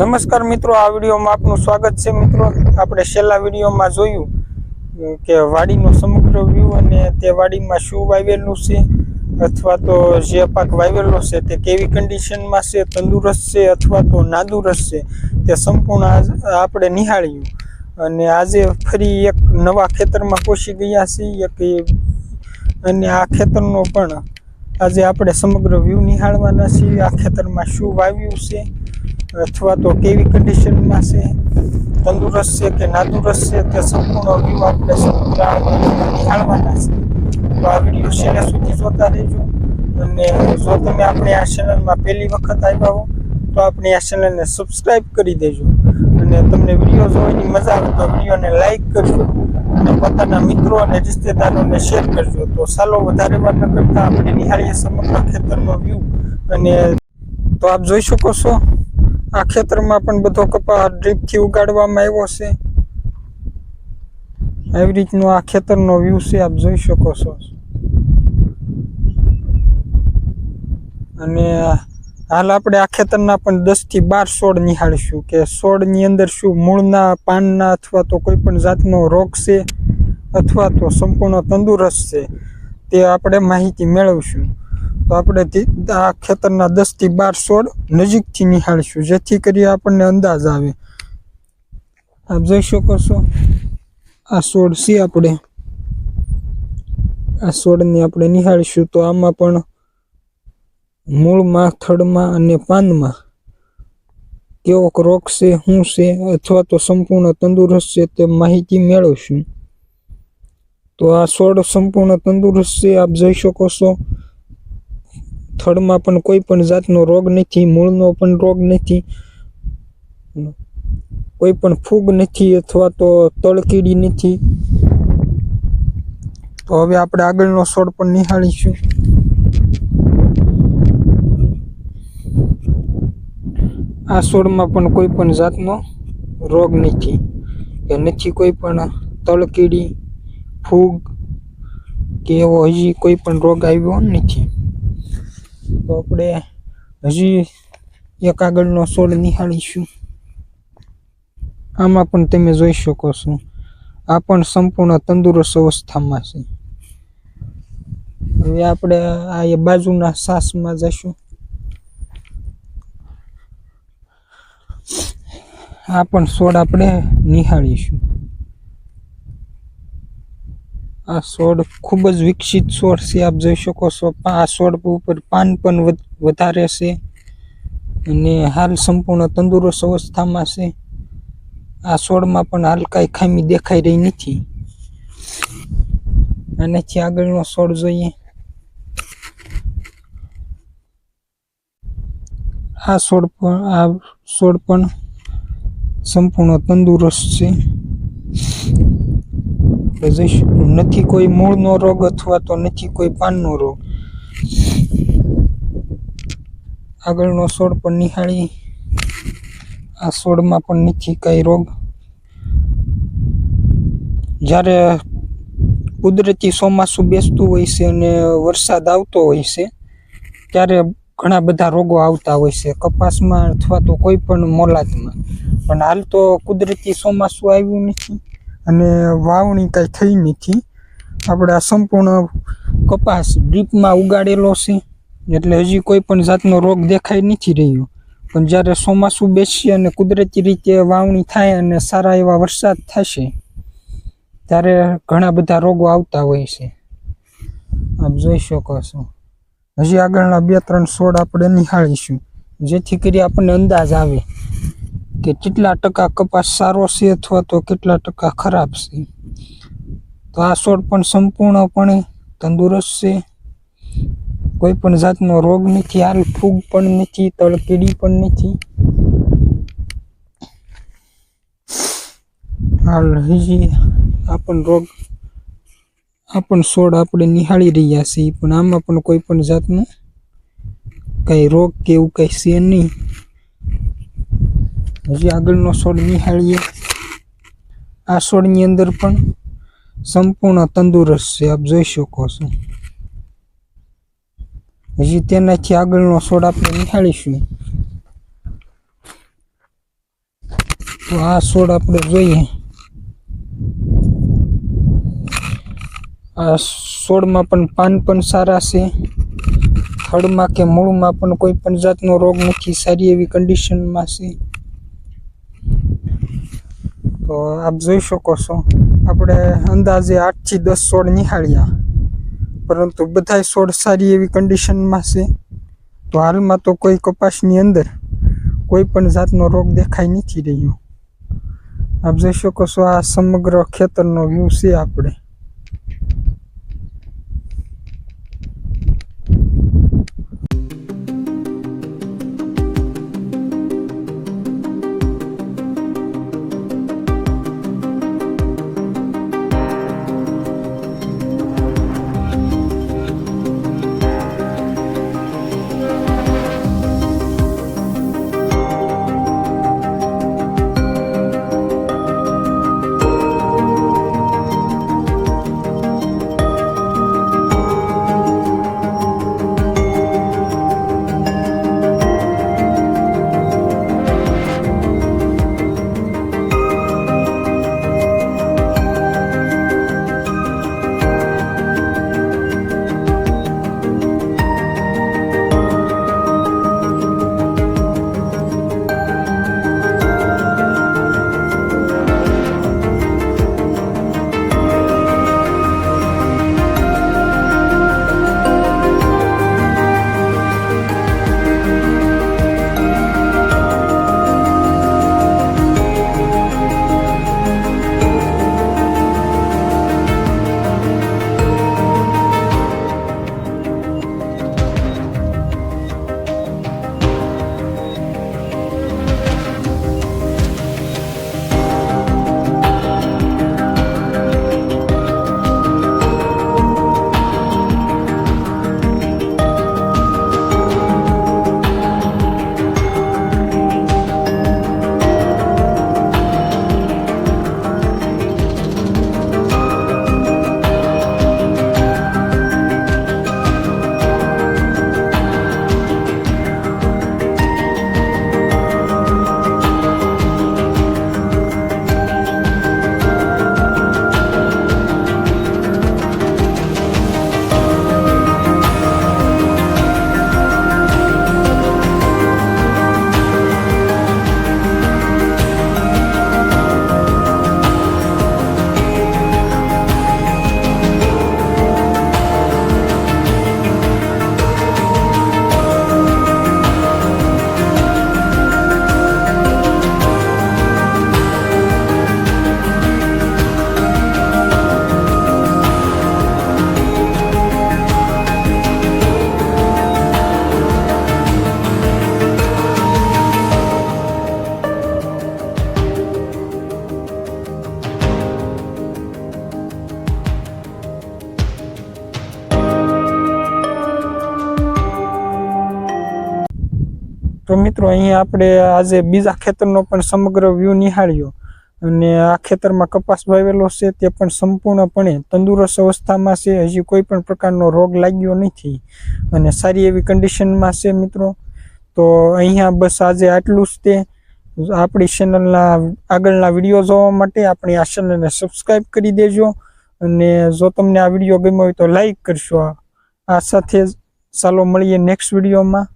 નમસ્કાર મિત્રો, આ વિડીયોમાં આપનું સ્વાગત છે મિત્રો. આપણે છેલ્લા વિડીયોમાં જોયું કે વાડીનો સમગ્ર વ્યૂ અને તે વાડીમાં શું વાવેલું છે અથવા તો જે પાક વાવેલો છે તે કેવી કન્ડિશનમાં છે, તંદુરસ્ત છે અથવા તો નાદુરસ્ત છે તે સંપૂર્ણ આપણે નિહાળ્યું. અને આજે ફરી એક નવા ખેતરમાં પહોંચી ગયા છીએ કે અને આ ખેતરનો પણ આજે આપણે સમગ્ર વ્યૂ નિહાળવાના છીએ, આ ખેતરમાં શું વાવ્યું છે અથવા તો કેવી કન્ડિશનમાં છે, તંદુરસ્ત છે કે નાદુરસ્ત છે, તે સંપૂર્ણ વ્યૂ આપણે જાણવાના છે. તો આ વીડિયો છેલ્લે સુધી જોતા રહેજો. અને જો તમે આપણે આ ચેનલમાં પહેલી વખત આવ્યા હો, તો આપણે આ ચેનલને સબસ્ક્રાઈબ કરી દેજો. અને તમને વીડિયો જોવાની મજા આવે તો વિડીયોને લાઈક કરજો. અને પોતાના મિત્રો અને રિશ્તેદારોને શેર કરજો. તો ચાલો વધારે વાર ન કરતા, આપણે નિહાળીએ સમગ્ર ખેતરનો વ્યૂ અને તો આપ જોઈ શકો છો આ ખેતરમાં પણ બધો કપા ડ્રીપથી ઉગાડવામાં આવ્યો છે. આવી રીતનો આ ખેતરનો વ્યૂ છે, આપ જોઈ શકો છો. અને હાલ આપણે આ ખેતરના પણ દસથી બાર છોડ નિહાળીશું કે છોડની અંદર શું મૂળના, પાનના અથવા તો કોઈ પણ જાતનો રોગ છે અથવા તો સંપૂર્ણ તંદુરસ્ત છે તે આપણે માહિતી મેળવશું. તો આપણે આ ખેતરના દસથી બાર છોડ નજીકથી નિહાળીશું, જેથી કરી આપણને અંદાજ આવે. આપ જોઈ શકો છો, આ છોડ છે આપણે આ છોડને આપણે નિહાળીશું તો આમાં પણ મૂળમાં, થડમાં અને પાનમાં કેવો રોગ છે, શું છે, અથવા તો સંપૂર્ણ તંદુરસ્ત છે તે માહિતી મેળવશું. તો આ છોડ સંપૂર્ણ તંદુરસ્ત છે, આપ જોઈ શકો છો. થડમાં પણ કોઈ પણ જાતનો રોગ નથી, મૂળનો પણ રોગ નથી, કોઈ પણ ફૂગ નથી અથવા તો તળકીડી નથી. તો હવે આપણે આગળનો છોડ પણ નિહાળીશું. આ છોડમાં પણ કોઈ પણ જાતનો રોગ નથી, કે નથી કોઈ પણ તળકીડી, ફૂગ, કે એવો હજી કોઈ પણ રોગ આવ્યો નથી. તો આપણે હજી એક આગળનો છોડ નિહાળીશું. આમાં પણ તમે જોઈ શકો છો. આ પણ સંપૂર્ણ તંદુરસ્ત અવસ્થામાં છે. હવે આપણે આ એ બાજુના સાસમાં જશું. આ પણ છોડ આપણે નિહાળીશું. આ છોડ ખૂબ જ વિકસિત છોડ છે. આપ જોઈ શકો છો આ છોડ ઉપર પાન પણ વધ- વધારે છે અને હાલ સંપૂર્ણ તંદુરસ્ત અવસ્થામાં છે. આ છોડમાં પણ હાલ કાંઈ ખામી દેખાઈ રહી નથી. આનાથી આગળનો છોડ જોઈએ. આ છોડ પણ, આ છોડ પણ સંપૂર્ણ તંદુરસ્ત છે. નથી કોઈ મૂળનો રોગ અથવા તો નથી કોઈ પાનનો રોગ. આગળનો છોડ પણ નિહાળી. આ છોડમાં પણ નથી કઈ રોગ. જ્યારે કુદરતી ચોમાસું બેસતું હોય છે અને વરસાદ આવતો હોય છે, ત્યારે ઘણા બધા રોગો આવતા હોય છે, કપાસમાં અથવા તો કોઈ પણ મોલાતમાં. પણ હાલ તો કુદરતી ચોમાસું આવ્યું નથી. અને વાવણી કાંઈ થઈ નથી. આપણે આ સંપૂર્ણ કપાસ ડીપમાં ઉગાડેલો છે. એટલે હજી કોઈ પણ જાતનો રોગ દેખાઈ નથી રહ્યો. પણ જ્યારે ચોમાસું બેસશે અને કુદરતી રીતે વાવણી થાય અને સારા એવા વરસાદ થશે, ત્યારે ઘણા બધા રોગો આવતા હોય છે. આપ જોઈ શકો છો. હજી આગળના બે ત્રણ છોડ આપણે નિહાળીશું. જેથી કરી આપણને અંદાજ આવે. કે કેટલા ટકા કપાસ સારો છે અથવા તો કેટલા ટકા ખરાબ છે? તો આ છોડ પણ સંપૂર્ણપણે તંદુરસ્ત છે. કોઈ પણ જાતનો રોગ નથી, હાલ ફૂગ પણ નથી તળકીડી પણ નથી. હાલ હજી આપણ રોગ આપણ છોડ આપણે નિહાળી રહ્યા છીએ, પણ આમાં પણ કોઈ પણ જાતનું કઈ રોગ કે એવું કઈ છે નહીં. હજી આગળનો છોડ નિહાળીએ. આ છોડની અંદર પણ સંપૂર્ણ તંદુરસ્ત છે, આપ જોઈ શકો છો. હજી તેનાથી આગળનો છોડ આપણે નિહાળીશું. તો આ છોડ આપણે જોઈએ. આ છોડમાં પણ પાન પણ સારા છે. થડમાં કે મૂળમાં પણ કોઈ પણ જાતનો રોગ નથી, સારી એવી કન્ડિશનમાં છે. તો આપ જોઈ શકો છો, આપણે અંદાજે આઠથી દસ છોડ નિહાળ્યા. પરંતુ બધાય છોડ સારી એવી કન્ડિશનમાં છે. તો હાલમાં તો કોઈ કપાસની અંદર કોઈ પણ જાતનો રોગ દેખાઈ નથી રહ્યો. આપ જોઈ શકો છો આ સમગ્ર ખેતરનો વ્યૂ છે આપણે. તો મિત્રો અહીંયા આપણે આજે બીજા ખેતરનો પણ સમગ્ર વ્યૂ નિહાળ્યો. અને આ ખેતરમાં કપાસ વાવેલો છે, તે પણ સંપૂર્ણપણે તંદુરસ્ત અવસ્થામાં છે. હજી કોઈ પણ પ્રકારનો રોગ લાગ્યો નથી. અને સારી એવી કન્ડિશનમાં છે મિત્રો. તો અહીંયા બસ આજે આટલું જ તે. આપણી ચેનલના આગળના વીડિયો જોવા માટે આપણી આ ચેનલને સબસ્ક્રાઈબ કરી દેજો. અને જો તમને આ વીડિયો ગમ્યો હોય તો લાઈક કરશો. આ સાથે જ ચાલો મળીએ નેક્સ્ટ વિડીયોમાં